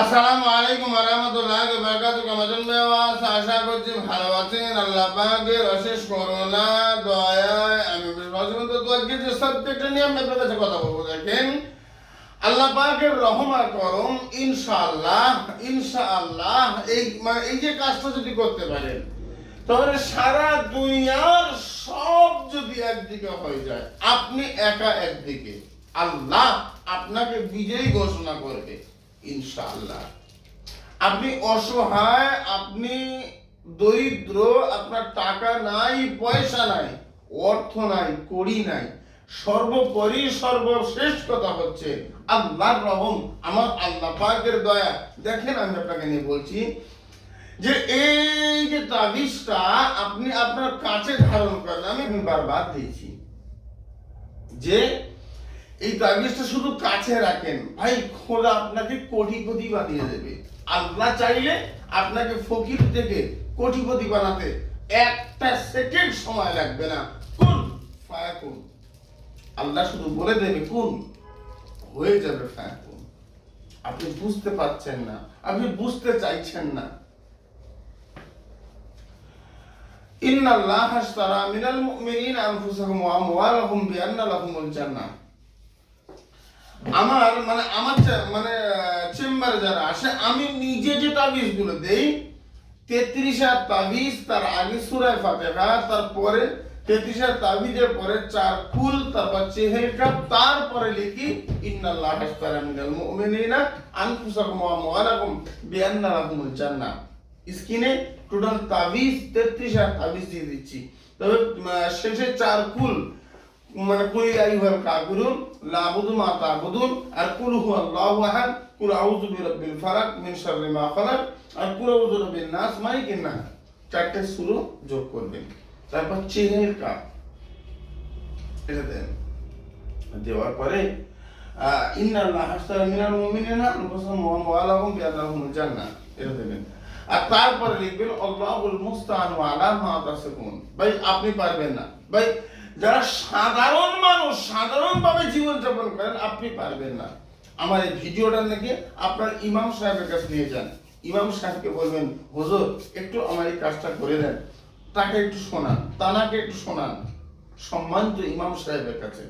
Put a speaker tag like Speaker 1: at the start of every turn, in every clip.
Speaker 1: আসসালামু আলাইকুম রহমতুল্লাহ বারকাতু কেমন বেওয়াস আশা করছি ভালো আছেন। আল্লাহ পাকের অশেষ করোনা দয়ায় আমি তো আজকে যে সাবজেক্টটা নিয়ে আমি আপনার কাছে কথা বলব, দেখেন, আল্লাহ পাকের রহম করম ইনশাআল্লাহ ইনশাআল্লাহ, এই মানে এই যে কাজটা যদি করতে পারেন, তাহলে সারা দুনিয়ার সব যদি একদিকে হয়ে যায়, আপনি একা একদিকে। আল্লাহ আপনাকে বিজয়ী ঘোষণা করবে। ইনশাআল্লাহ। আপনি অসহায়, আপনি দরিদ্র, আপনার টাকা নাই, পয়সা নাই, অর্থ নাই, কড়ি নাই, সর্বোপরি সর্বশেষ কথা হচ্ছে আল্লাহর রহম, আমার আল্লাহ পাকের দয়া। দেখেন আমি আপনাকে নিয়ে বলছি যে এই যে তাবিজটা আপনি আপনার কাছে ধারণ করেন, আমি বারবার দিয়েছি যে এই তাবিজটা শুধু কাছে রাখেন। ভাই, খোদা আপনাকে কোটিপতি বানিয়ে দেবে। আপনার চাইলে আপনাকে ফকির থেকে কোটিপতি বানাতে একটা সেকেন্ড সময় লাগবে না। কোন? ফায়া কোন? আল্লাহ শুধু বলে দেবে কোন? হয়ে যাবে ফায়া কোন? আপনি বুঝতে পারছেন না। আপনি বুঝতে চাইছেন না। ইন্নাল্লাহ আশতারা মিনাল মুমিনিনা আনফুসাহুম ওয়া আমওয়ালাহুম বিআন্না লাহুমুল জান্নাহ। আমার মানে আমার মানে চেম্বারে যারা আসে, আমি নিজে যে তাবিজগুলো দেই তাবিজ, তার আগে সুরায় তারপরে তাবিজের পরে চার কুল তারপর চেহেরকা তারপরে লিখি টোটাল তাবিজ তাবিজ দিয়ে দিচ্ছি। তবে শেষে চার কুল মানে কুল আইহাল কাফিরুন লা আবুদু মা তা'বুদুন, আর কুল আহাদ, কুল আউযু বিরাব্বিল ফালাক মিন শাররি মা খালাক, আর কুল আউযু নাস চারটে সূরা যোগ করবেন। তারপর এটা দেন। দেওয়ার পরে ইন্নাল্লাহ হাসতারা মিনাল মুমিনিনা আনফুসাহুম ওয়া আমওয়ালাহুম বিআন্নাহুমুল জান্নাহ। এটা দেবেন। আর তারপরে লিখবেন, আল্লাহুল মুস্তাআন ওয়া আলা মা তাসিফুন। ভাই, আপনি পারবেন না। ভাই যারা সাধারণ মানুষ, সাধারণভাবে জীবন যাপন করেন, আপনি পারবেন না। আমার এই ভিডিওটা নাকি আপনার ইমাম সাহেবের কাছে নিয়ে যান। ইমাম সাহেবকে বলবেন, হুজুর, একটু আমার এই কাজটা করে দেন। তাকে একটু শোনান, তানাকে একটু শোনান। সম্মানিত ইমাম সাহেবের কাছে।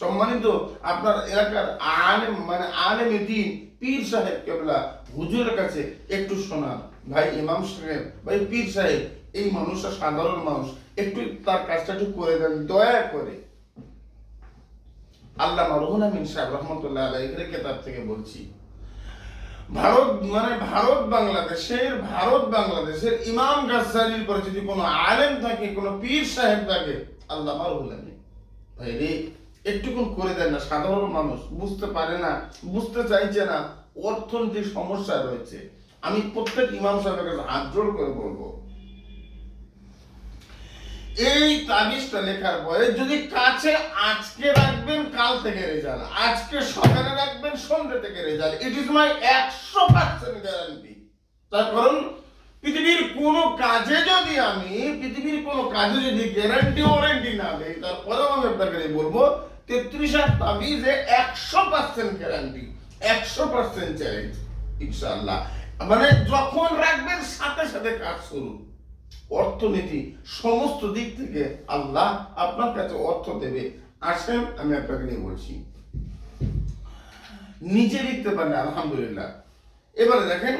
Speaker 1: সম্মানিত আপনার এলাকার আলেম মানে আলেম দিন, পীর সাহেব কেবলা, হুজুরের কাছে একটু শোনান। ভাই, ইমাম সাহেব, ভাই, পীর সাহেব, এই মানুষটা সাধারণ মানুষ। একটু তার কাজটা একটু করে দেন, দয়া করে। আল্লাহ রুহুল আমিন সাহেব রহমতুল্লাহ আলাইহির কেতাব থেকে বলছি, ভারত মানে ভারত বাংলাদেশের ভারত বাংলাদেশের ইমাম গাজ্জালির পরে যদি কোনো আলেম থাকে, কোনো পীর সাহেব থাকে, আল্লামা রুহুল আমিন। ভাই রে, একটুকুন করে দেন না, সাধারণ মানুষ, বুঝতে পারে না, বুঝতে চাইছে না অর্থনৈতিক সমস্যা রয়েছে। আমি প্রত্যেক ইমাম সাহেবের কাছে হাত জোড় করে বলব এই তাবিজটা লেখার পরে যদি কাছে আজকে রাখবেন, কাল থেকে রেজাল্ট। আজকে সকালে রাখবেন, সন্ধ্যে থেকে রেজাল্ট। ইট ইজ মাই একশো পার্সেন্ট গ্যারান্টি তার কারণ, পৃথিবীর কোন কাজে যদি আমি, পৃথিবীর কোন কাজে যদি গ্যারান্টি ওয়ারেন্টি না দেই, তারপরেও আমি আপনাকে বলব, তেত্রিশ হাজার তাবিজে একশো পার্সেন্ট গ্যারান্টি একশো পার্সেন্ট চ্যালেঞ্জ ইনশাল্লাহ মানে যখন রাখবেন, সাথে সাথে কাজ শুরু। অর্থনীতি সমস্ত দিক থেকে আল্লাহ আপনার কাছে অর্থ দেবে। আসেন আমি আপনাকে নিয়ে বলছি। নিজে লিখতে পারেন আলহামদুলিল্লাহ। এবারে দেখেন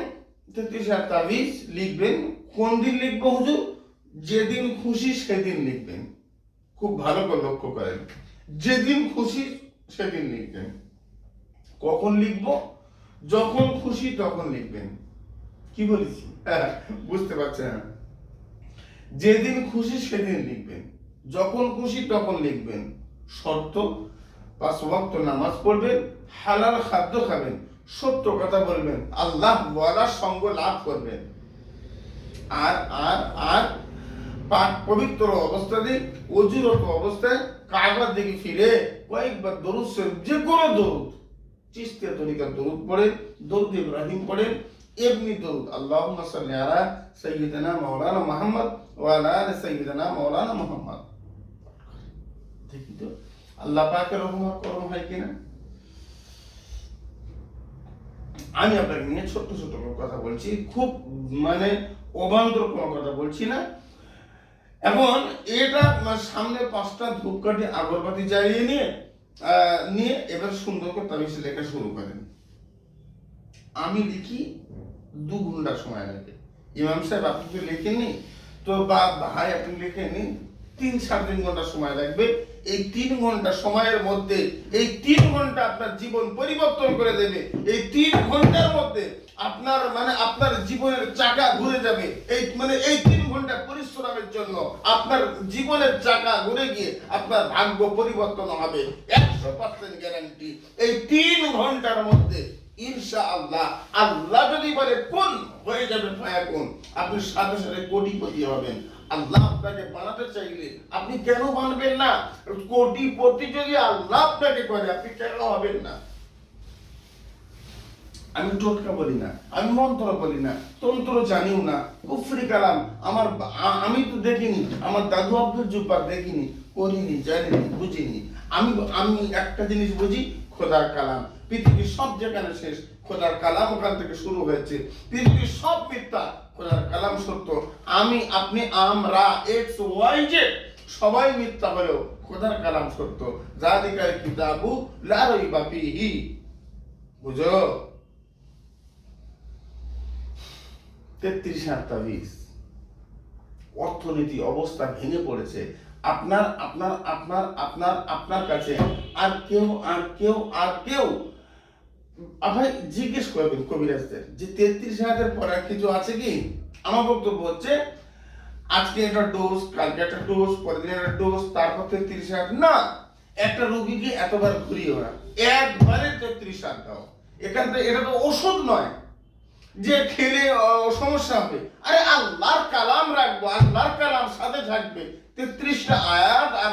Speaker 1: তেত্রিশ তাবিজ লিখবেন। কোন দিন লিখব হুজুর? যেদিন খুশি সেদিন লিখবেন। খুব ভালো করে লক্ষ্য করেন। যেদিন খুশি সেদিন লিখবেন। কখন লিখব? যখন খুশি তখন লিখবেন। কি বলেছি? হ্যাঁ, বুঝতে পারছেন? যেদিন খুশি সেদিন লিখবেন। যখন খুশি তখন লিখবেন। শর্ত, পাঁচ ওয়াক্ত নামাজ পড়বেন, হালাল খাদ্য খাবেন, সত্য কথা বলবেন, আল্লাহ বলার সঙ্গ লাভ করবেন। আর আর আর, পাক পবিত্র অবস্থাতে অজুরত অবস্থায় কাগজ দিকে ফিরে কয়েকবার দরুদ যে কোনো দরুদ, চিস্তিয়া তরিকার দরুদ পড়ে দরুদ ইব্রাহিম পড়েন, এমনি দরুদ। আল্লাহুম্মা সাল্লি আলা সাইয়্যিদিনা মাওলানা মুহাম্মদ মাওলানা মুহাম্মদ। তো আল্লাহ পাকের রহমত করম হয় কিনা? আমি আপনাকে নিয়ে ছোট্ট করে কথা বলছি, খুব মানে অবান্তর কোনো কথা বলছি না। এখন এটা মানে সামনে পাঁচটা ধূপকাঠি আগরবাতি জ্বালিয়ে নিয়ে নিয়ে এবার সুন্দর করে তাবিজ লেখা শুরু করেন। আমি লিখি দু ঘণ্টা সময় লাগে। ইমাম সাহেব, আপনি তো লেখেননি? তো ভাই, আপনি লেখে নিন। তিন সাড়ে তিন ঘণ্টা সময় লাগবে। এই তিন ঘণ্টা সময়ের মধ্যে, এই তিন ঘণ্টা আপনার জীবন পরিবর্তন করে দেবে। এই তিন ঘণ্টার মধ্যে আপনার মানে আপনার জীবনের চাকা ঘুরে যাবে। এই মানে এই তিন ঘণ্টা পরিশ্রমের জন্য আপনার জীবনের চাকা ঘুরে গিয়ে আপনার ভাগ্য পরিবর্তন হবে। একশো পার্সেন্ট গ্যারান্টি এই তিন ঘণ্টার মধ্যে ইনশা আল্লাহ যদি বলে কোন, হয়ে যাবে ফায়াকুন আপনি সাথে সাথে কোটিপতি হবেন। আল্লাহ আপনাকে বানাতে চাইলে আপনি কেন না? কোটিপতি যদি আল্লাহ আপনাকে করে, আপনি কেন হবেন না? আমি টোটকা বলি না, আমি মন্ত্র বলি না, তন্ত্র জানিও না। কুফরি কালাম, আমার আমি তো দেখিনি, আমার দাদু আব্দুল জুব্বার দেখিনি, করিনি, জানিনি, বুঝিনি। আমি আমি একটা জিনিস বুঝি খোদার কালাম। পৃথিবীর সব যেখানে শেষ, খোদার কালাম ওখান থেকে শুরু হয়েছে। পৃথিবীর সব মিথ্যা, খোদার কালাম সত্য। আমি, আপনি, আমরা এক্স ওয়াই জেড সবাই মিথ্যা হলেও খোদার কালাম সত্য। জাদিকার কিতাবু, লা রাইবা ফিহি। বুঝো? তেত্রিশ অর্থনীতি, অবস্থা ভেঙে পড়েছে। আপনার আপনার আপনার আপনার আপনার কাছে আর কেউ আর কেউ আর কেউ। আপনি জিজ্ঞেস করবেন কবিরাজদের যে তেত্রিশ হাজার পরে আর কিছু আছে কি? আমার বক্তব্য হচ্ছে, আজকে একটা ডোজ কালকে একটা ডোজ পরের দিন একটা ডোজ তারপর তেত্রিশ হাজার। না, একটা রুগীকে এতবার ঘুরিয়ে ওরা একবারে তেত্রিশ হাজার দাও। এখান থেকে এটা তো ওষুধ নয় যে খেলে সমস্যা হবে। আরে আল্লাহর কালাম রাখব, আল্লাহর কালাম সাথে থাকবে। তেত্রিশটা আয়াত আর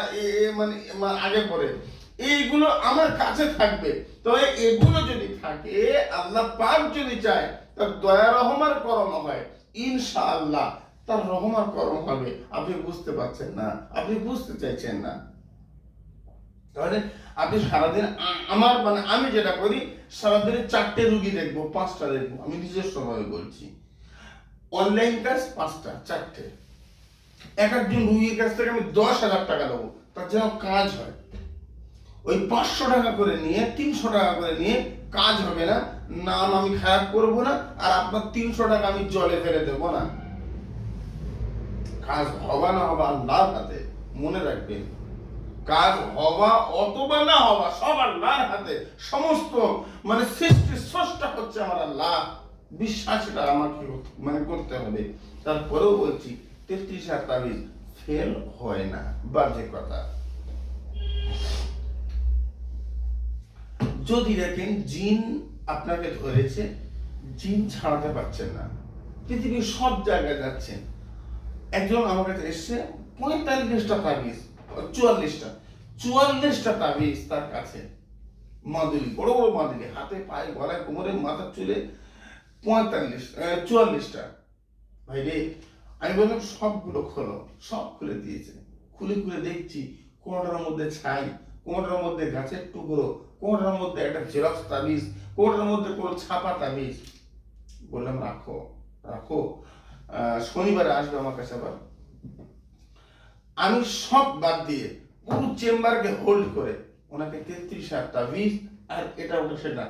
Speaker 1: মানে মানে আগে পরে এইগুলো আমার কাছে থাকবে। তবে এগুলো যদি থাকে, আল্লাহ পাক যদি চায়, তার দয়া রহমার করম হয়। ইনশাআল্লাহ, তার রহমার করম হবে। আপনি বুঝতে পারছেন না? আপনি বুঝতে চাইছেন না? তাহলে আপনি সারাদিন আমার মানে আমি যেটা করি, সারাদিনে চারটে রুগী দেখব, পাঁচটা দেখব। আমি নিজস্ব ভাবে বলছি। অনলাইন ক্লাস পাঁচটা, চারটে। এক একজন রুগীর কাছ থেকে আমি দশ হাজার টাকা দেবো। তার যেন কাজ হয়। ওই পাঁচশো টাকা করে নিয়ে, তিনশো টাকা করে নিয়ে কাজ হবে না। নাম আমি খারাপ করব না, আর আপনার তিনশো টাকা আমি জলে ফেলে দেবো না। কাজ হবা না হবা আল্লাহর হাতে, মনে রাখবেন। কাজ হওয়া অথবা না হওয়া সব আল্লাহর হাতে। সমস্ত মানে সৃষ্টি স্রষ্টা হচ্ছে আমার আল্লাহ। বিশ্বাসটা আমাকে মানে করতে হবে। তারপরেও বলছি তেত্রিশ ফেল হয় না। বাজে কথা। যদি দেখেন জিন আপনাকে ধরেছে, জিন ছাড়াতে পারছেন না। পৃথিবীর সব জায়গায় যাচ্ছেন। একজন আমার কাছে এসছে, পঁয়তাল্লিশটা তাবিজ, চুয়াল্লিশটা। চুয়াল্লিশটা তাবিজ তার কাছে। মাদুলি, বড় বড় মাদুলি, হাতে, পায়ে, গলায়, কোমরে, মাথার চুলে পঁয়তাল্লিশ চুয়াল্লিশটা। ভাই রে আমি বললাম, সবগুলো খোলো, সব খুলে দিয়েছে। খুলে খুলে দেখছি কোনটার মধ্যে ছাই কোনটার মধ্যে গাছের টুকরো কোনটার মধ্যে একটা জেরক্স তাবিজ কোনটার মধ্যে কোনো ছাপা তাবিজ। বললাম, রাখো রাখো। শনিবারে আসবে আমার কাছে আবার। আমি সব বাদ দিয়ে পুরো চেম্বারকে হোল্ড করে ওনাকে তেত্রিশ হাজার তাবিজ, আর এটা ওটা সেটা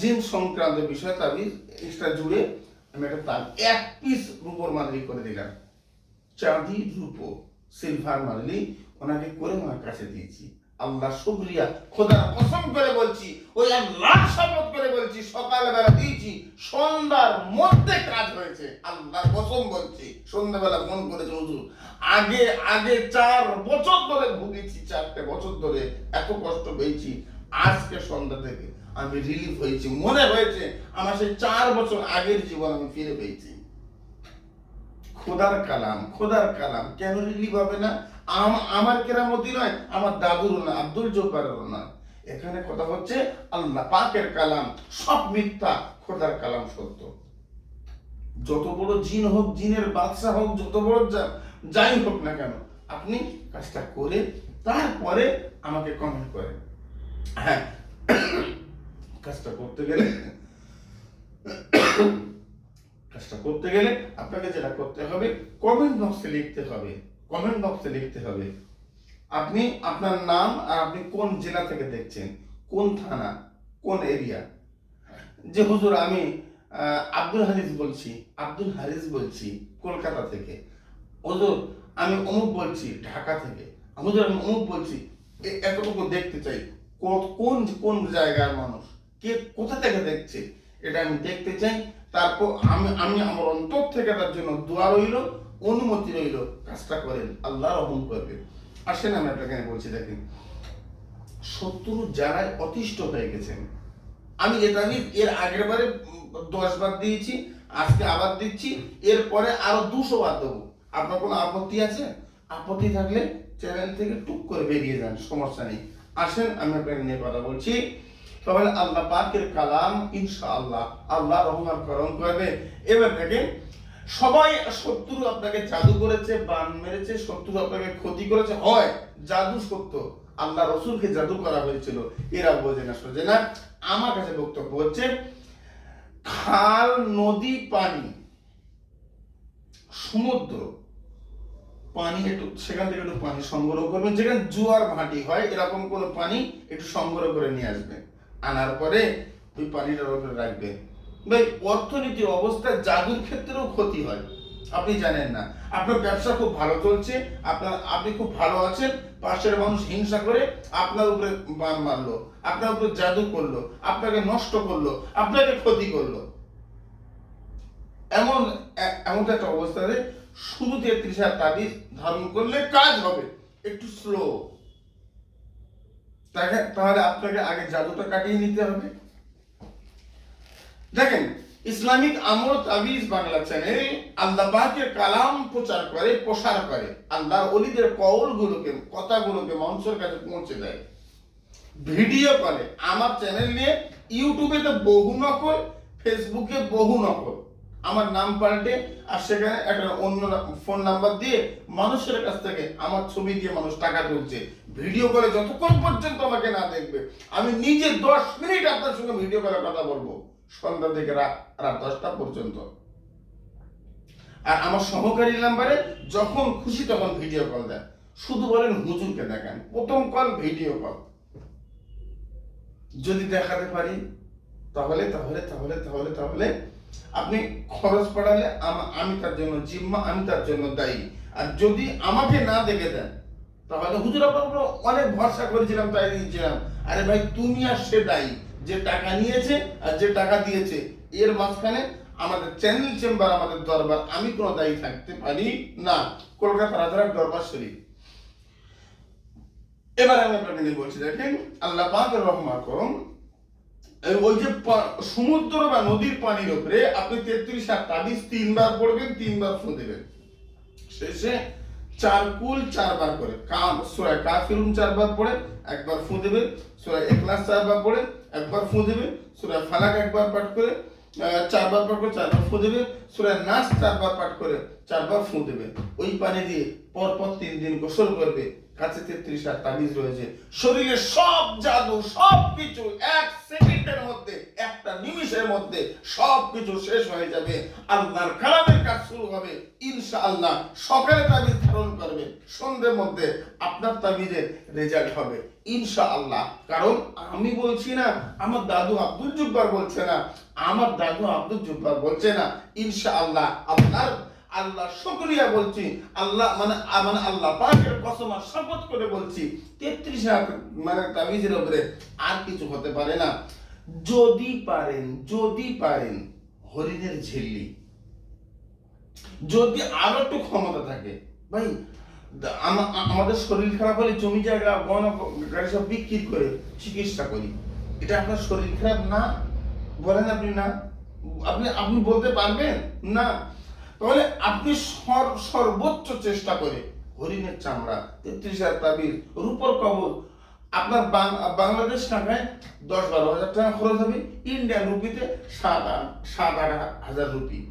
Speaker 1: জিন সংক্রান্ত বিষয় তাবিজ এক্সট্রা জুড়ে আমি একটা তার এক পিস রূপোর মাদুরি করে দিলাম। চাঁদি রূপো সিলভার মাদুরি ওনাকে করে ওনার কাছে দিয়েছি। আল্লাহ শুক্রিয়া খোদা কসম করে বলছি, ওই আল্লাহ শপথ করে বলছি, সকালবেলা দিয়েছি, সন্ধ্যার মধ্যে কাজ হয়েছে। আল্লাহ কসম বলছি, সন্ধ্যাবেলা ফোন করেছে, হুজুর, আগে আগে চার বছর ধরে ভুগেছি, চারটে বছর ধরে এত কষ্ট পেয়েছি। আজকে সন্ধ্যা থেকে আমি রিলিফ হয়েছি। মনে হয়েছে আমার সেই চার বছর আগের জীবন আমি ফিরে পেয়েছি। খোদার কালাম খোদার কালাম। কেন রিলিফ হবে না? আম- আমার কেরামতি নয়, আমার দাদুর না আব্দুল জব্বারেরও না এখানে কথা হচ্ছে আল্লাহ পাকের কালাম, সব মিথ্যা, খোদার কালাম সত্য। যত বড় জিন হোক, জিনের বাদশা হোক, যত বড় যাই হোক না কেন, আপনি কাজটা করে তারপরে আমাকে কমেন্ট করেন। হ্যাঁ। কাজটা করতে গেলে, কাজটা করতে গেলে আপনাকে যেটা করতে হবে কমেন্ট বক্সে লিখতে হবে কমেন্ট বক্সে লিখতে হবে। আপনি আপনার নাম আর আপনি কোন জেলা থেকে দেখছেন, কোন থানা, কোন এরিয়া যে হুজুর আমি আব্দুল হারিস বলছি, আব্দুল হারিস বলছি কলকাতা থেকে। হুজুর, আমি অমুক বলছি ঢাকা থেকে। হুজুর, আমি অমুক বলছি এতটুকু দেখতে চাই। কোন কোন জায়গার মানুষ? কে কোথা থেকে দেখছে? এটা আমি দেখতে চাই। তারপর আমি আমি আমার অন্তর থেকে তার জন্য দোয়া রইল, অনুমতি রইল, কাজটা করেন। আল্লাহ রহম করবে আসেন, আমি আপনাকে বলছি, দেখেন। শত্রু যারাই অতিষ্ঠ হয়ে গেছেন, আমি এটা আমি এর আগের বারে দশ বার দিয়েছি, আজকে আবার দিচ্ছি, এরপরে আরও দুশো বার দেবো। আপনার কোনো আপত্তি আছে? আপত্তি থাকলে চ্যানেল থেকে টুক করে বেরিয়ে যান, সমস্যা নেই। আসেন, আমি আপনাকে নিয়ে কথা বলছি। তাহলে আল্লাহ পাকের কালাম, ইনশাআল্লাহ, আল্লাহ আল্লাহ রহমান করম করবে। এবার দেখেন, সবাই শত্রু আপনাকে জাদু করেছে, বান মেরেছে, শত্রু আপনাকে ক্ষতি করেছে। হয়, জাদু সত্য। আল্লাহ রসুলকে জাদু করা হয়েছিল। এরা বোঝে না, সোজে না। আমার কাছে বক্তব্য হচ্ছে, খাল, নদী, পানি, সমুদ্র পানি একটু, সেখান থেকে একটু পানি সংগ্রহ করবেন। যেখানে জোয়ার ভাটি হয়, এরকম কোনো পানি একটু সংগ্রহ করে নিয়ে আসবেন। আনার পরে ওই পানিটার উপরে রাখবেন। ভাই, অর্থনীতির অবস্থা জাদুর ক্ষেত্রেও ক্ষতি হয়। আপনি জানেন না। আপনার ব্যবসা খুব ভালো চলছে, আপনার, আপনি খুব ভালো আছেন, পাশের মানুষ হিংসা করে আপনার উপরে বান মারলো, আপনার উপরে জাদু করল, আপনাকে নষ্ট করল, আপনাকে ক্ষতি করল। এমন এমন একটা অবস্থাতে শুধু তেত্রিশ তাবিজ ধারণ করলে কাজ হবে। একটু স্লো তাহলে আপনাকে আগে জাদুটা কাটিয়ে নিতে হবে। দেখেন, ইসলামিক আমল তাবিজ বাংলা চ্যানেল আল্লাহ কালাম প্রচার করে, প্রসার করে। আল্লাহর অলিদের কওলগুলোকে, কথাগুলোকে মানুষের কাছে পৌঁছে দেয়। ভিডিও করে। আমার চ্যানেল নিয়ে ইউটিউবে তো বহু নকল ফেসবুকে বহু নকল। আমার নাম পাল্টে, আর সেখানে একটা অন্য ফোন নাম্বার দিয়ে মানুষের কাছ থেকে আমার ছবি দিয়ে মানুষ টাকা তুলছে। ভিডিও করে যতক্ষণ পর্যন্ত আমাকে না দেখবে, আমি নিজে দশ মিনিট আপনার সঙ্গে ভিডিও করে কথা বলব। সন্ধ্যা থেকে রাত রাত দশটা পর্যন্ত। আর আমার সহকারী নাম্বারে যখন খুশি তখন ভিডিও কল দেয়। শুধু বলেন, হুজুরকে দেখান। প্রথম কল ভিডিও কল যদি দেখাতে পারি, তাহলে তাহলে তাহলে তাহলে তাহলে আপনি খরচ পড়ালে আমি তার জন্য জিম্মা, আমি তার জন্য দায়ী। আর যদি আমাকে না দেখে দেন, তাহলে হুজুর আপনার অনেক ভরসা করেছিলাম, তাই দিয়েছিলাম। আরে ভাই, তুমি আর সে দায়ী, যে টাকা নিয়েছে আর যে টাকা দিয়েছে। এর মাঝখানে আমাদের চ্যানেল চেম্বার আমাদের দরবার, আমি কোনো দায়ী থাকতে পারি না। কলকাতা রাজার দরবার শরীফ। এবার আমি আপনাকে বলছি, দেখেন, আল্লাহ পাকের রহমা করুন ওই যে সমুদ্র বা নদীর পানির উপরে আপনি তেত্রিশ হাত তাবিজ তিনবার পড়বেন, তিনবার ফু দেবেন। শেষে চার কুল চারবার করে কাম সুরায় কাফিরুন চারবার পড়ে, একবার ফু দেবেন। সুরায় এখলাস চারবার পড়ে, একবার ফু দেবেন। সুরায় ফালাক একবার পাঠ করে চারবার পাঠ করে চারবার ফু দেবেন। সুরায় নাচ চারবার পাঠ করে চারবার ফু দেবেন। ওই পানি দিয়ে পরপর তিন দিন গোসল করবে। কাছে তেত্রিশ হাত তাবিজ রয়েছে। শরীরে সব জাদু, সব কিছু এক সেকেন্ডের মধ্যে, একটা নিমিষের মধ্যে সব কিছু শেষ হয়ে যাবে। আল্লাহর কালামের কাজ শুরু হবে, ইনশাআল্লাহ। সকালে তাবিজ ধারণ করবে সন্ধ্যের মধ্যে আপনার তাবিজের রেজাল্ট হবে, ইনশাআল্লাহ। কারণ আমি বলছি না, আমার দাদু আব্দুল জুব্বার বলছে না, আমার দাদু আব্দুল জুব্বার বলছে না, ইনশাআল্লাহ। আপনার আল্লাহ শুকরিয়া বলছি, আল্লাহ মানে মানে আল্লাহ পাকের কসম শপথ করে বলছি, তেত্রিশ মানে তাবিজের উপরে আর কিছু হতে পারে না। যদি পারেন যদি পারেন হরিণের ঝিল্লি। যদি আরও একটু ক্ষমতা থাকে, ভাই আমাদের শরীর খারাপ হলে জমি জায়গা গহনা গাড়ি সব বিক্রি করে চিকিৎসা করি। এটা আপনার শরীর খারাপ না? বলেন আপনি না। আপনি আপনি বলতে পারবেন? না। তাহলে আপনি সর- সর্বোচ্চ চেষ্টা করে হরিণের চামড়া, তেত্রিশ হাজার তাবিজ রূপর কবর, আপনার বাংলাদেশ টাকায় দশ বারো হাজার টাকা খরচ হবে, ইন্ডিয়ান রুপিতে সাত সাত আট হাজার রুপি।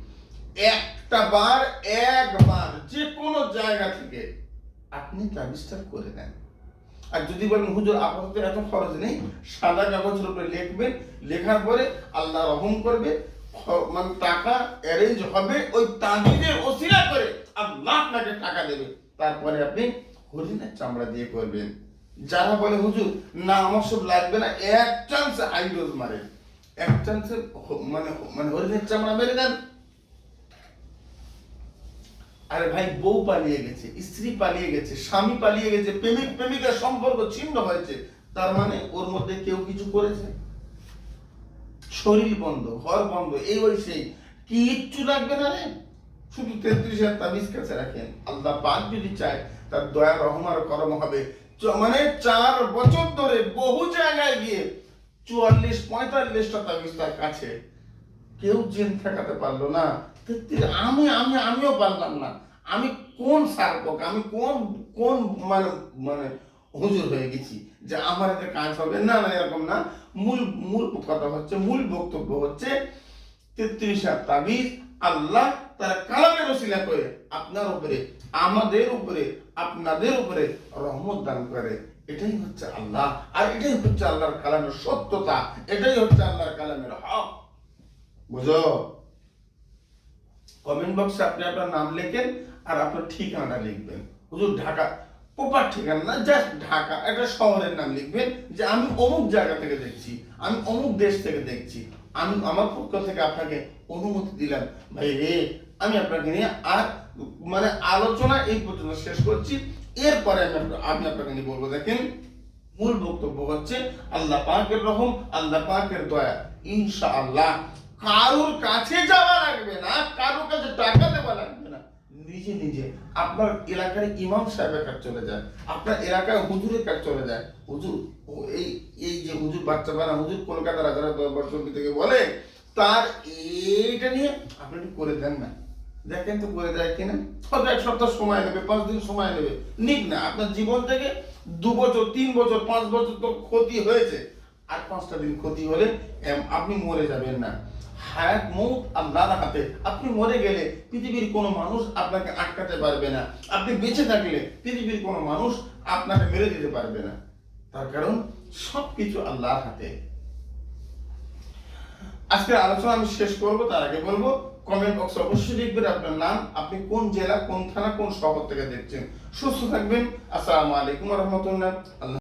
Speaker 1: একটা বার, একবার যে কোনো জায়গা থেকে আপনি তাবিজটা করে দেন আর যদি বলেন, হুজুর, আপাতত এত খরচ নেই, সাদা কাগজের উপরে লিখবেন, লেখার পরে আল্লাহ রহম করবে মানে টাকা অ্যারেঞ্জ হবে, ওই তাবিজের ওসিলা করে আল্লাহ আপনাকে টাকা দেবে। তারপরে আপনি হরিণের চামড়া দিয়ে করবেন। যারা বলে, হুজুর, না, আমার সব লাগবে না। এক চান্সে হাইডোজ মারে। এক চান্সে মানে মানে হরিণের চামড়া মেরে দেন। আরে ভাই, বউ পালিয়ে গেছে, স্ত্রী পালিয়ে গেছে, স্বামী পালিয়ে গেছে প্রেমিক প্রেমিকার সম্পর্ক ছিন্ন হয়েছে। তার মানে ওর মধ্যে কেউ কিছু করেছে? শরীর বন্ধ, ঘর বন্ধ, এই ওই সেই। কিচ্ছু লাগবে না রে। শুধু তেত্রিশ হাজার তাবিজ কাছে রাখেন। আল্লাহ পাক যদি চায়, তার দয়া রহমার করম হবে। মানে চার বছর ধরে বহু জায়গায় গিয়ে চুয়াল্লিশ, পঁয়তাল্লিশটা তাবিজ তার কাছে। কেউ জেন ঠেকাতে পারল না। আমি আমি, আমিও পারলাম না। আমি কোন সার্পক আমি কোন কোন মানে মানে হুজুর হয়ে গেছি যে আমার এতে কাজ হবে? না না, এরকম না। মূল মূল কথা হচ্ছে, মূল বক্তব্য হচ্ছে তেত্রিশ হাত তাবিজ, আল্লাহ তার কালামের ওসিলা করে আপনার উপরে, আমাদের উপরে, আপনাদের উপরে রহমত দান করে। এটাই হচ্ছে আল্লাহ। আর এটাই হচ্ছে আল্লাহর কালামের সত্যতা। এটাই হচ্ছে আল্লাহর কালামের হক। বুঝো? কমেন্ট বক্সে আপনি আপনার নাম লেখেন আর আপনার ঠিকানাটা লিখবেন। হুজুর, ঢাকা প্রপার ঠিকানা না জাস্ট ঢাকা। একটা শহরের নাম লিখবেন যে, আমি অমুক জায়গা থেকে দেখছি, আমি অমুক দেশ থেকে দেখছি। আমি, আমার পক্ষ থেকে আপনাকে অনুমতি দিলাম। ভাই রে, আমি আপনাকে নিয়ে আর মানে আলোচনা এই পর্যন্ত শেষ করছি। এরপরে আমি আমি আপনাকে নিয়ে বলব, দেখেন, মূল বক্তব্য হচ্ছে আল্লাহ পাকের রহম, আল্লাহ পাকের দয়া। ইনশাআল্লাহ, কারোর কাছে যাওয়া লাগবে না, কারোর কাছে টাকা দেওয়া লাগবে নিজে নিজে। আপনার এলাকার ইমাম সাহেবের কাছে চলে যায়। আপনার এলাকায় হুজুরের কাছে চলে যায়। হুজুর এই এই যে হুজুর বাচ্চা বানা, হুজুর কলকাতা রাজারা দরবার সমিতি থেকে বলে, তার এইটা নিয়ে আপনি একটু করে দেন না। দেখেন তো করে দেয় কিনা। হয়তো এক সপ্তাহ সময় নেবে, পাঁচ দিন সময় নেবে। নিক না, আপনার জীবন থেকে দু বছর, তিন বছর, পাঁচ বছর তো ক্ষতি হয়েছে। আর পাঁচটা দিন ক্ষতি হলে আপনি মরে যাবেন না। হায়াত, মৌত আল্লাহর হাতে। আপনি মরে গেলে পৃথিবীর কোনো মানুষ আপনাকে আটকাতে পারবে না। আপনি বেঁচে থাকলে পৃথিবীর কোনো মানুষ আপনাকে মেরে দিতে পারবে না। তার কারণ সবকিছু আল্লাহর হাতে। আজকের আলোচনা আমি শেষ করব, তার আগে বলব কমেন্ট বক্সে অবশ্যই লিখবেন আপনার নাম, আপনি কোন জেলা, কোন থানা, কোন শহর থেকে দেখছেন। সুস্থ থাকবেন। আসসালামু আলাইকুম রহমতুল্লাহ। আল্লাহ